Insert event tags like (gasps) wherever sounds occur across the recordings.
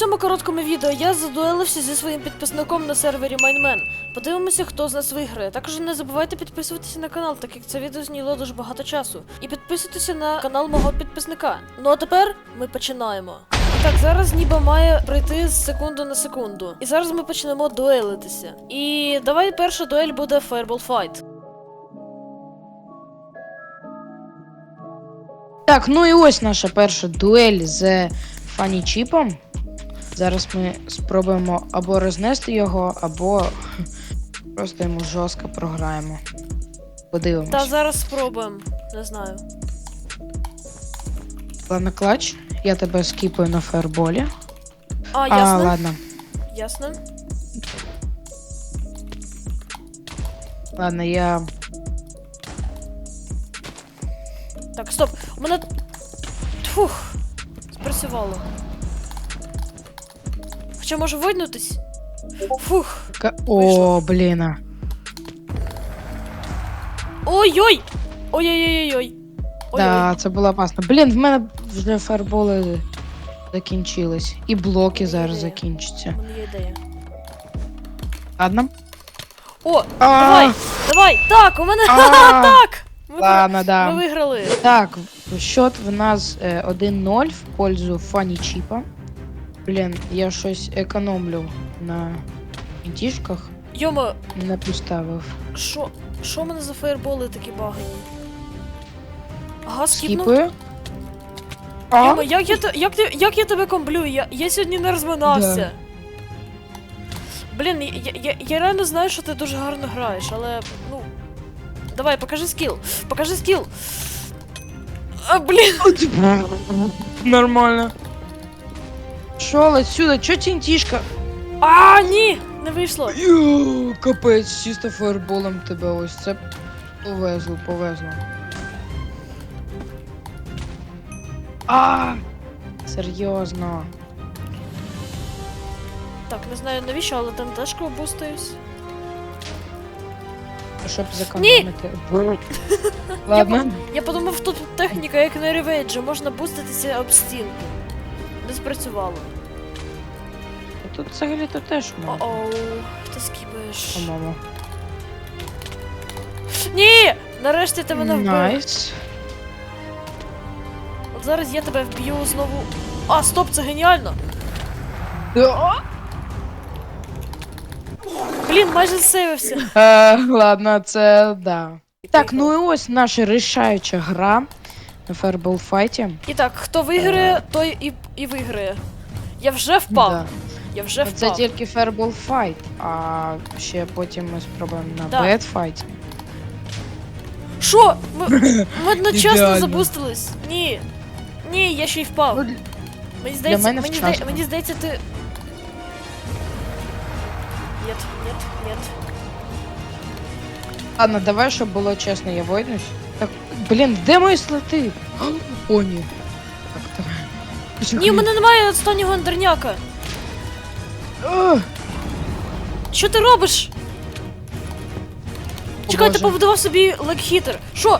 цьому короткому відео я задуелився зі своїм підписником на сервері Майнмен. Подивимося, хто з нас виграє. Також не забувайте підписуватися на канал, так як це відео зняло дуже багато часу. І підписуйтеся на канал мого підписника. Ну а тепер ми починаємо. Так, зараз ніби має прийти з секунду на секунду. І зараз ми почнемо дуелитися. І давай перша дуель буде Fireball Fight. Так, ну і ось наша перша дуель з Фані Чіпом. Зараз ми спробуємо або рознести його, або просто йому жорстко програємо. Подивимось. Та зараз спробуємо. Не знаю. Ладно, клач. Я тебе скіпаю на фаерболі. А, А, ясно. ладно. Ясно. Ладно, я. Так, стоп. У мене. Фух. Спрацювало. Хоча може вийнутись? Фух. Вийшло. О, блін. Ой-ой! Ой-ой-ой-ой. Да, це було опасно. Блін, в мене вже фаерболи закінчились. І блоки зараз закінчаться. Ладно. О, давай! Давай! Так, у мене. (laughs) Так! Ми, Ладно, да. ми виграли. Так, счет в нас е, 1-0 в пользу Фані Чіпа. Блін, я щось економлю на інтішках. Йомо, Не поставив. що. Що в мене за фаєрболи такі багані? Ага, скіпнув. А? Йомо, як я, як, як я тебе комблю? Я, я сьогодні не розминався. Блін, я, я, я реально знаю, що ти дуже гарно граєш, але ну. Давай, покажи скіл. Покажи скіл. А, блін. Нормально. Шо отсюда? Чо тінтішка? А, ні! Не вийшло. Йо, капець, чисто фаерболом тебе ось це повезло, повезло. А! Серйозно. Так, не знаю навіщо, але там теж бустаюсь. Щоб зекономити. (laughs) Ладно. Я подумав, тут техніка, як на ревейджі, можна буститися об стінку. Не спрацювало. Тут взагалі то теж можна, О-оу, ти скіпаєш. по-моєму. Ні! Нарешті ти мене вбив. Найс. От зараз я тебе вб'ю знову. А, стоп, це геніально! Блін, майже засейвився. (laughs) Е, Ладно, це да. Так, ну і ось наша рішаюча гра на Fireball Fight. І так, хто виграє, той і, і виграє. Я вже впав. Да. Я вже Це впав. тільки Fireball Fight, а ще потім ми спробуємо на Да. Bad Fight. Що? Ми, ми (laughs) одночасно Ідеально. забустились. Ні. Ні, я ще й впав. Ну, Мені здається, мене мені, вчасно. мені здається, ти. Нет, нет, нет. Ладно, давай, щоб було чесно, я войдусь. Так, блін, де мої слоти? (gasps) О, ні. Так, давай. Ні, у мене немає останнього андерняка. Що ти робиш? О, Чекай, ти Боже. побудував собі лекхітер. Що?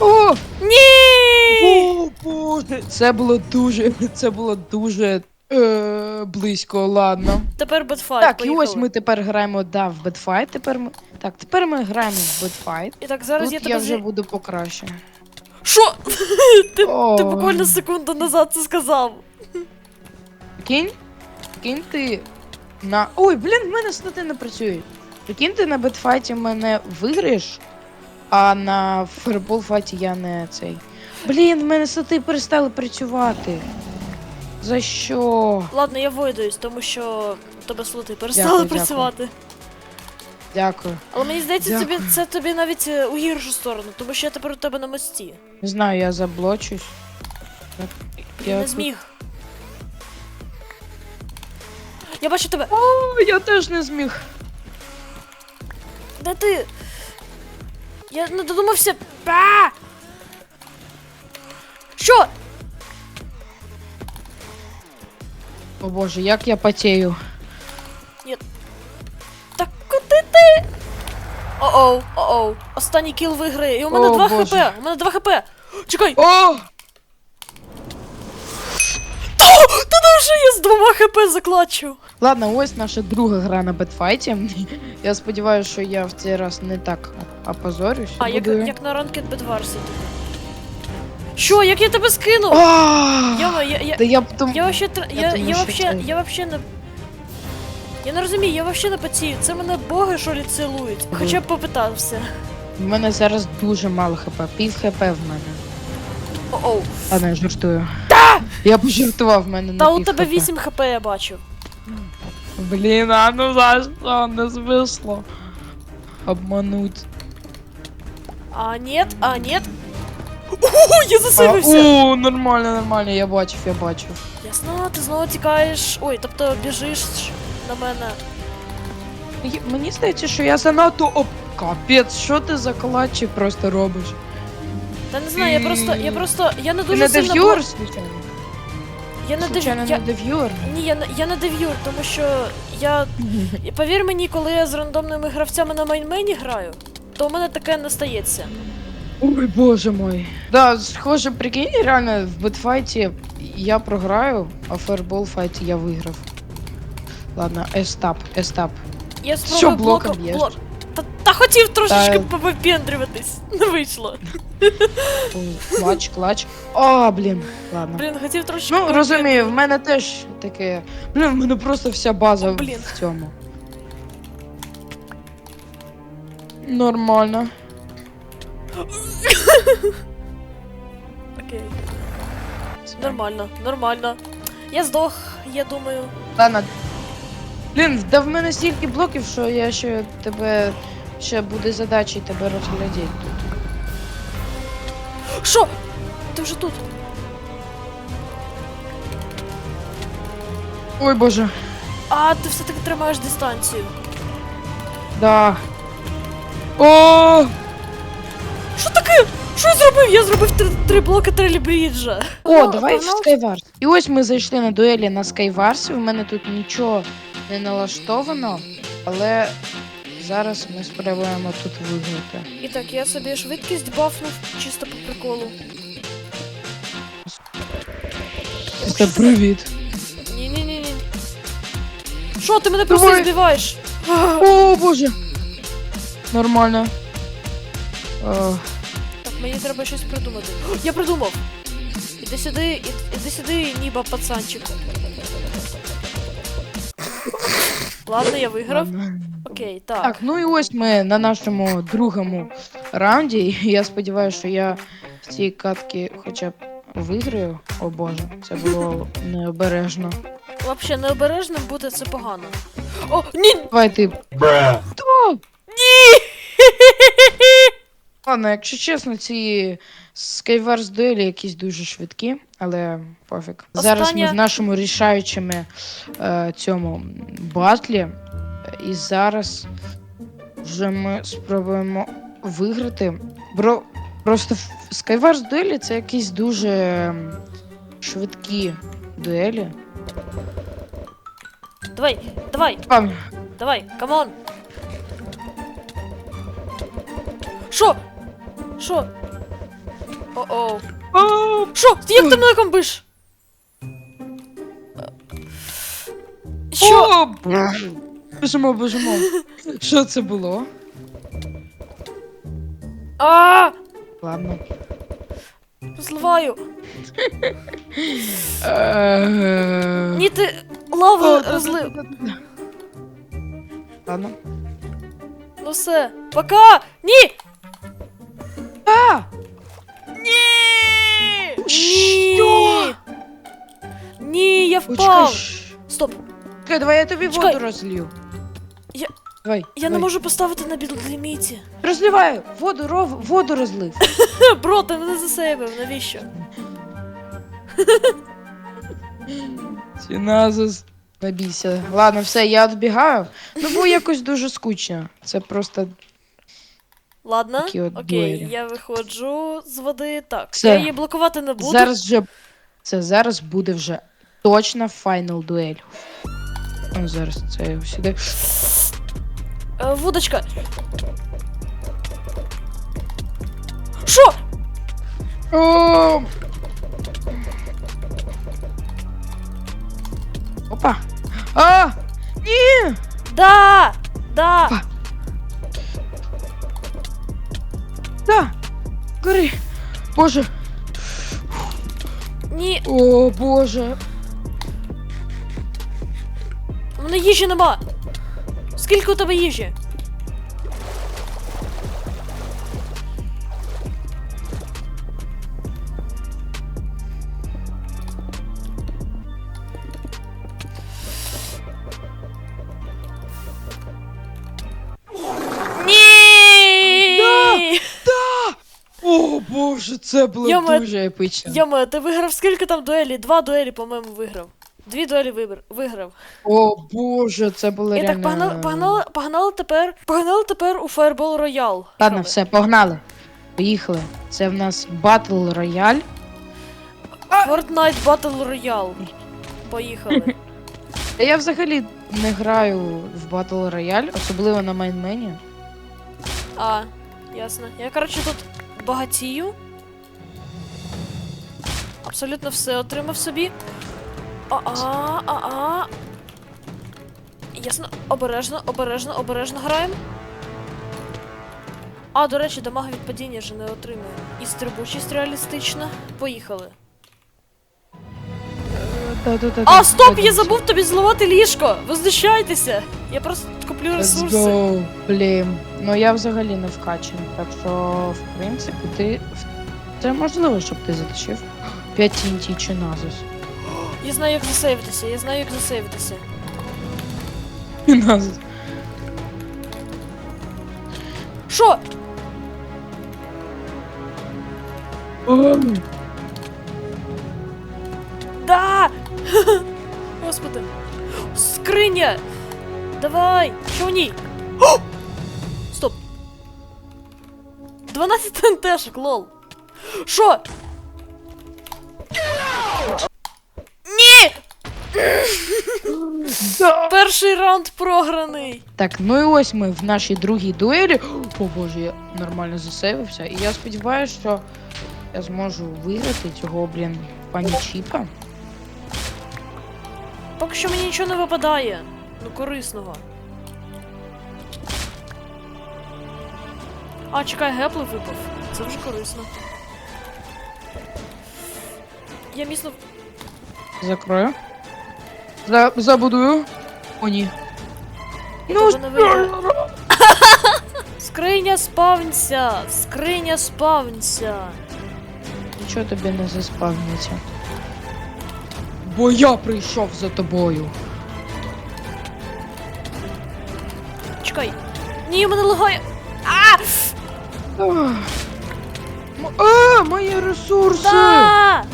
О, Ні! О, боже. Це було дуже, це було дуже е, близько, ладно. Тепер бетфайт. так, поїхали. і ось ми тепер граємо, да, в Бетфайт. Тепер ми. Так, тепер ми граємо в Бетфайт. І так, зараз Тут я я, тебе вже зі- буду покраще. Що? (laughs) ти, О. ти буквально секунду назад це сказав. Прикинь? Прикинь ти на. Ой, блін, в мене слоти не працюють. Прикинь ти на бетфайті мене виграєш, а на фербол файті я не цей. Блін, в мене слоти перестали працювати. За що? Ладно, я вийдусь, тому що у тебе слоти перестали Дякую, працювати. Дякую. Але мені здається, тобі, це тобі навіть е, у гіршу сторону, тому що я тепер у тебе на мості. Не знаю, я заблочусь. Так, Я не тут- зміг. Я бачу тебе. О, я теж не зміг. Де ти? Я не додумався. А! Що? О боже, як я потею. Так куди ти? О-оу, о-оу. Останній кіл виграє. І у мене О, 2 Боже. хп. У мене 2 хп. Чекай. О! Двома хп заклачу. Ладно, ось наша друга гра на бетфайті. Я сподіваюся, що я в цей раз не так опозорюсь. А, як, Буду- як на ранкет Бедварсі. Що, як я тебе скинув? А! Я, я, Та я потом... я вообще, Я я, думаю, я вообще, це- я вообще не... Я не розумію, я вообще не потію. Це мене боги, що лі цілують. Хоча б попитався. В мене зараз дуже мало хп. Пів хп в мене. О-оу. А не, жартую. Та! Я пожартував в мене Та на у пів тебе хп. 8 хп я бачу. Блін, а ну за що? Не звисло. Обмануть. А нет, а нет. Ого, я А, засивився. О, нормально, нормально, я бачив, я бачив. Ясно, ти знову тікаєш. Ой, тобто біжиш на мене. Й- Мені здається, що я занадто оп. Капець, що ти за клатчі просто робиш? Та не знаю, я просто, я просто, я не Ти дуже не сильно... дев'юр, бо- звичайно? Я не Звичайно, дев'юр. не дев'юр. Ні, я, не- я не дев'юр, тому що я. і (laughs) Повір мені, коли я з рандомними гравцями на мейнмені граю, то у мене таке не стається. Ой, боже мой. Да, схоже, прикинь, реально в бетфайті я програю, а в фаербол файті я виграв. Ладно, естап, естап. Я спробую блоком блоком. б'єш? Блок... Та, та хотів трошечки Та- повипендрюватись. (laughs) Не вийшло. Клач, клач. О, блін, ладно. Блін, хотів трошечки. Ну, розумію, в мене теж таке. Блін, в мене просто вся база О, блін. в цьому. Нормально. (laughs) Окей. Нормально, нормально. Я здох, я думаю. Ладно. Блін, да в мене стільки блоків, що я ще тебе. Ще буде задачі тебе розглядіти тут. Що? Ти вже тут. Ой боже. А, ти все-таки тримаєш дистанцію. Да. О! Що таке? Що я зробив? Я зробив три, три блоки трелібріджа. О, давай в Skywars. І ось ми зайшли на дуелі на Skywars. У мене тут нічого не налаштовано, але зараз ми спробуємо тут виграти. І так, я собі швидкість бафнув чисто по приколу. Це привіт. Ні-ні-ні. Що, ти мене просто Давай. збиваєш? О, боже. Нормально. О, Так, мені треба щось придумати. Я придумав! Іди сюди, і- іди сюди, ніба пацанчик. Ладно, я виграв. ладно. Окей, так. Так, ну і ось ми на нашому другому раунді. І Я сподіваюся, що я в цій катці хоча б виграю. О боже, це було (laughs) необережно. Взагалі, необережним бути це погано. О, ні! Давай ти. Ні! (laughs) Ладно, якщо чесно, ці Skywars дуелі якісь дуже швидкі, але пофіг. Зараз ми Остання- в нашому рішаючому е, цьому батлі. І зараз вже ми спробуємо виграти. Бро, просто в- Skywars дуелі це якісь дуже ем, швидкі дуелі. Давай, давай, Пам, давай, камон! Що? Що? О-оу. О, Що? Ти як ти мене комбиш? Що? Бежимо, бежимо. Що це було? А! Ладно. Зливаю. Е, Ні, ти лаву розлив. Ладно. Ну все. Пока! Ні! А! Ні! Що? Ні! Ні, я Почекай, впав! Стоп, Чекай, давай я тобі Чекай. воду розлью. Я- Давай. я не давай. можу поставити на бідліміті. Розливаю. Воду, ров, воду розлив. (laughs) Бро, ти мене засейвив, навіщо? Сіназис. Набійся. Ладно, все, я відбігаю. Ну, бо якось дуже скучно. Це просто. Ладно, Такі от окей, дуелі. я виходжу з води. Так, Все. я її блокувати не буду. Зараз вже. Це зараз буде вже точно файнал дуель. Зараз це я сюди. Е, вудочка. Що? О! Опа. А! Ні! Да! Да! Па. Да! Гори! Боже! Ні, О, боже! У мене їжі нема! Скільки у тебе їжі? Да! О, боже, це було Йома- дуже епічно. Йома, ти виграв скільки там дуелі? Два дуелі, по-моєму, виграв. Дві дуелі вибр... виграв. О, боже, це було І так погнали, погнали, погнали тепер. Погнали тепер у Fireball Royale. Ладно, Що все, погнали. Поїхали. Це в нас Battle Royale. Fortnite Battle Royale. Поїхали. Та я взагалі не граю в Battle Royale, особливо на мейнмені. А, ясно. Я, коротше, тут багатію. Абсолютно все отримав собі. А-а, а-а. Ясно, обережно, обережно, обережно граємо. А, до речі, дамага від падіння вже не отримує. І стрибучість реалістична. Поїхали. Та-та-та-та. А, стоп! Я забув тобі зливати ліжко! Ви знущаєтеся! Я просто куплю Let's ресурси. go, блін. Ну я взагалі не вкачаний, так що, в принципі, ти. Це можливо, щоб ти затащив 5 TNT чи Назус. Я знаю, як засейвитися, я знаю, як засейвитися. Назус. Що? Да! (laughs) Господи. Скриня! Давай! Що в ній? О! Стоп! 12 тентешок, лол. Що? Перший раунд програний. Так, ну і ось ми в нашій другій дуелі. О боже, я нормально засейвився. І я сподіваюся, що я зможу виграти цього, блін, пані Чіпа. Поки що мені нічого не випадає. Ну, корисного. А, чекай, геплик випав. Це вже корисно. Я міцно. Закрою. За... Забудую. О, ні. Ну, не вийде. (laughs) Скриня спавнься! Скриня спавнься! Нічого тобі не заспавниться. Бо я прийшов за тобою. Чекай. Ні, мене лагає. А! Ах. М- А, мої ресурси! Да!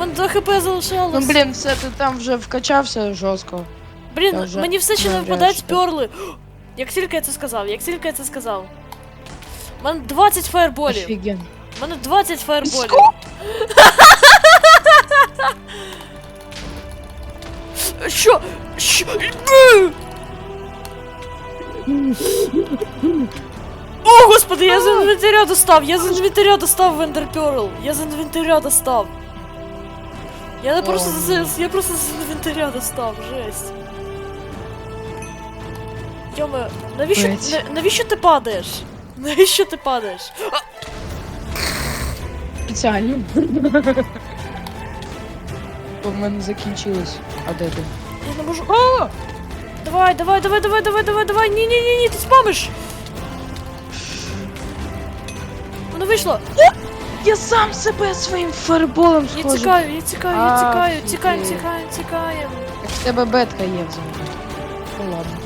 У мене 2 хп Ну залишалось. блін, все ти там вже вкачався жорстко. Блін, я вже мені все ще не навряд випадають чи. перли. Як тільки я це сказав, як тільки я це сказав. У мене 20 фаерболів. Офіген. У мене 20 фаерболів. Ско- Що? Що? О, господи, я з інвентаря достав! Я з інвентаря достав Вендер Перл! Я з інвентаря достав! Я не просто з, я просто з інвентаря достав, жесть. Йоме, навіщо, на- навіщо ти падаєш? Навіщо ти падаєш? А, Спеціально. Бо в мене закінчилось. А де ти? я не можу. А! Давай, давай, давай, давай, давай, давай, давай. Ні, ні, ні, ні, ти спамиш. Воно вийшло. Я сам себе своїм фаерболом Я схожу. тікаю, я тікаю, я тікаю, Офігеть. тікаємо, тікаємо, тікаємо. Так в тебе бетка є взагалі. Ну ладно.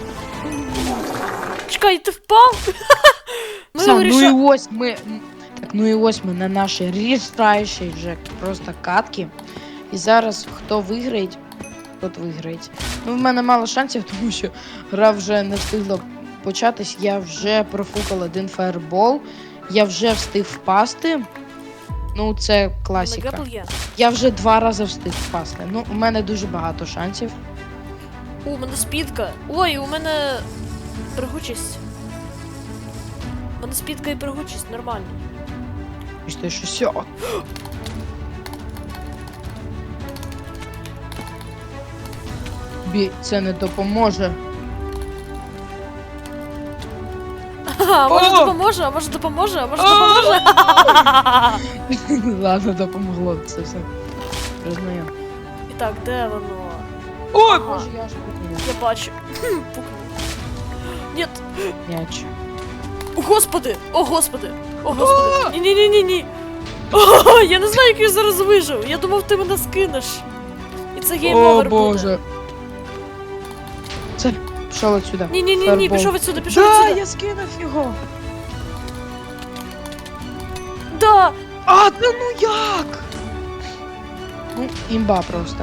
Чекай, ти впав? (laughs) Ми Все, ну вирішили. і ось ми. м, Так, ну і ось ми на нашій рістайшій вже просто катки. І зараз хто виграє, тот виграє. Ну, в мене мало шансів, (laughs) тому що гра вже не встигла початись. Я вже профукав один фаербол, я вже встиг впасти. Ну, це класіка. Я вже два рази встиг впасти. Ну, у мене дуже багато шансів. У, у мене спідка. Ой, у мене пригучість. У мене спідка і пригучість, нормально. І що, що сьо. тобі це не допоможе. Ха, може О! допоможе, а може допоможе, а може О! допоможе. (laughs) Ладно, допомогло це все. Признаю. І так, де воно? Ой, Ага. боже, я ж пукнув. Я бачу. Ні. М'яч. О, господи! О, господи! О, господи! Ні-ні-ні-ні-ні! О, я не знаю, як я зараз вижив. Я думав, ти мене скинеш. І це гейм О, овер буде. боже. Пішов отсюда. Ні-ні-ні, Фаербол. пішов відсюди, пішов Да, відсюди. я скинув його. Да! А, да ну як? Ну, імба просто.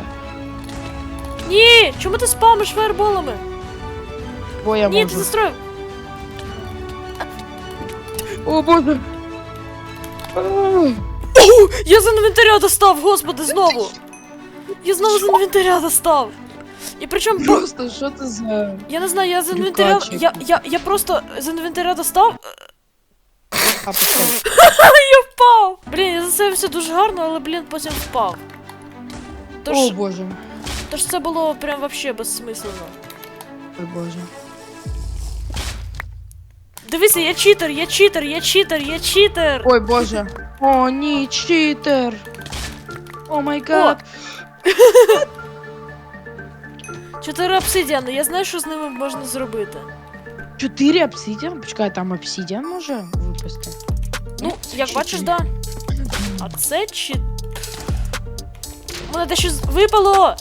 Ні! Чому ти спамиш фаерболами? Бо я Ні, ти можу. застроїв. О, боже. А, Я з інвентаря достав, господи, знову! Я знову з інвентаря достав! І причому Просто що це за... Я не знаю, я з інвентаря. Люкачик. Я, я, я просто з інвентаря достав. А, (laughs) пішов. Я впав! Блін, я засейвився дуже гарно, але, блін, потім впав. Тож, О, боже. тож це було прям вообще безсмислено. Ой, боже. Дивися, я читер, я читер, я читер, я читер! Ой, боже. О, ні, читер. О май гад. (laughs) Чотири обсидіани, я знаю, що з ними можна зробити. Чотири обсидіан? Почекай, там обсидіан може випасти? Ну, як Чотири. бачиш, да. А це чи. У мене дещо з- випало!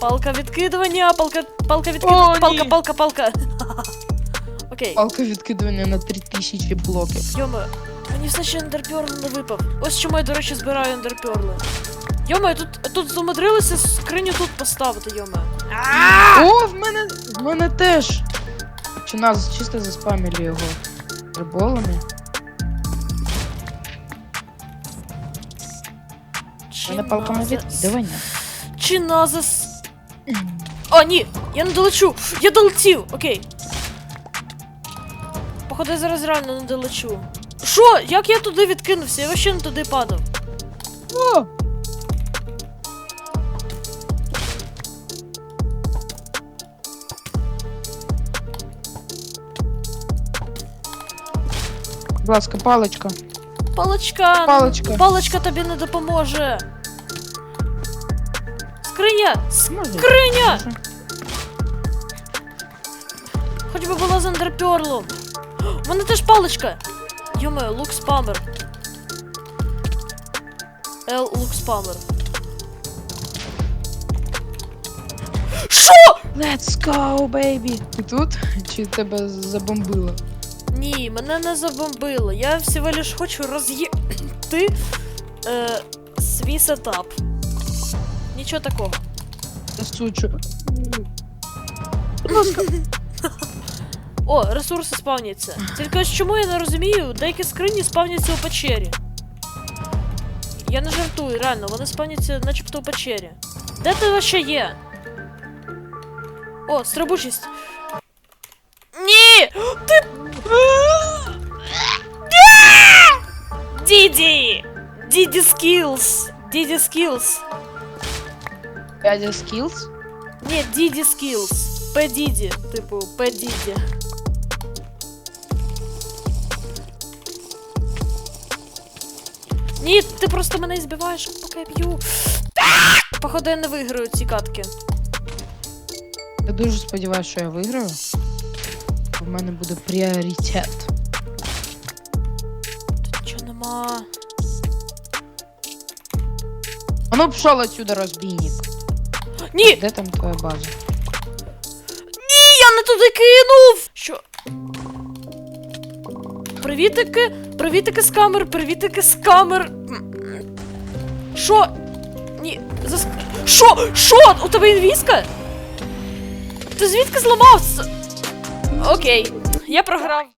Палка відкидування, палка, палка О, відкидування, ні. палка, палка, палка. (laughs) Окей. Палка відкидування на 3000 блоків. Йома, мені все ще ендерпьорл не випав. Ось чому я, до речі, збираю ендерпьорли. Йома, тут, тут зумудрилися скриню тут поставити, йома. О, в мене, в мене теж. Чи нас чисто заспамили його риболами? В мене палка на відкидування. Чи назас... О, ні! Я не долечу! Я долетів! Окей. Походу, я зараз реально не долечу. Що? Як я туди відкинувся? Я вообще не туди падав. О! Будь ласка, паличка. Паличка! Паличка. Паличка тобі не допоможе. Скриня! Може? Скриня! Хоч би була з ендерпьорлом. У мене теж паличка. Йоме, лук спамер. Ел лук спамер. Що? Let's go, baby. Ти тут? Чи тебе забомбило? Ні, мене не забомбило. Я всього лиш хочу роз'їти е, свій сетап. Нічого такого. Засучу. О, ресурси спавняться. Тільки ось чому я не розумію, деякі скрині спавняться у печері. Я не жартую, реально, вони спавняться начебто у печері. Де ти ще є? О, стрибучість. Ні! Ти. Діді! Діді скілс! Діді скілс! Дядя skills? Ні, Діді скілс. П Діді, типу, П Діді. Ні, ти просто мене збиваєш, поки я б'ю. Походу, я не виграю ці катки. Я дуже сподіваюся, що я виграю. У мене буде пріоритет. Тут нічого нема. А ну пішов отсюда, розбійник. Ні! Де там твоя база? Ні, я не туди кинув! Що? Привітики, привітики з камер, привітики з камер. Що? Ні, зас... Що? Що? У тебе інвізка? Ти звідки зламав? Окей, я програв.